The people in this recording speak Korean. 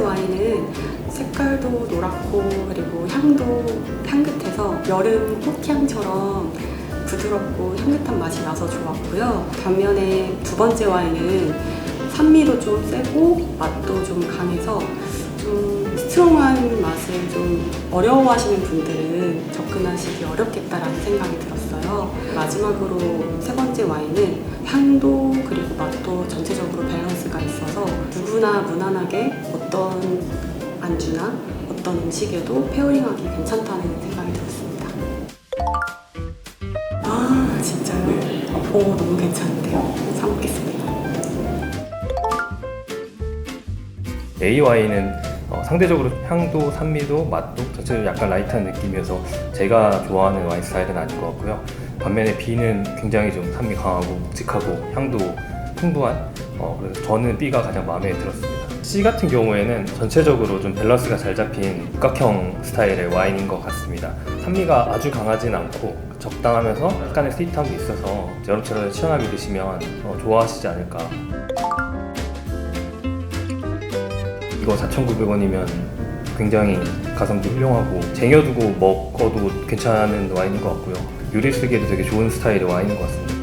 와인은 색깔도 노랗고 그리고 향도 향긋해서 여름 꽃향처럼 부드럽고 향긋한 맛이 나서 좋았고요. 반면에 두 번째 와인은 산미도 좀 세고 맛도 좀 강해서 좀 스트롱한 맛을 좀 어려워하시는 분들은 접근하시기 어렵겠다라는 생각이 들었어요. 마지막으로 세 번째 와인은 향도 그리고 맛도 전체적으로 밸런스가 있어서 누구나 무난하게 어떤 안주나 어떤 음식에도 페어링하기 괜찮다는 생각이 들었습니다. 아 진짜요? 오 너무 괜찮은데요? 사 먹겠습니다. A 와인은 어, 상대적으로 향도, 산미도, 맛도 전체적으로 약간 라이트한 느낌이어서 제가 좋아하는 와인 스타일은 아닌 것 같고요. 반면에 B는 굉장히 좀 산미 강하고 묵직하고 향도 풍부한 어, 그래서 저는 B가 가장 마음에 들었습니다. C 같은 경우에는 전체적으로 좀 밸런스가 잘 잡힌 육각형 스타일의 와인인 것 같습니다. 산미가 아주 강하진 않고 적당하면서 약간의 스윗함도 있어서 여름철에 시원하게 드시면 어, 좋아하시지 않을까 이거 4,900원이면 굉장히 가성비 훌륭하고 쟁여두고 먹어도 괜찮은 와인인 것 같고요. 요리 쓰기에도 되게 좋은 스타일의 와인인 것 같습니다.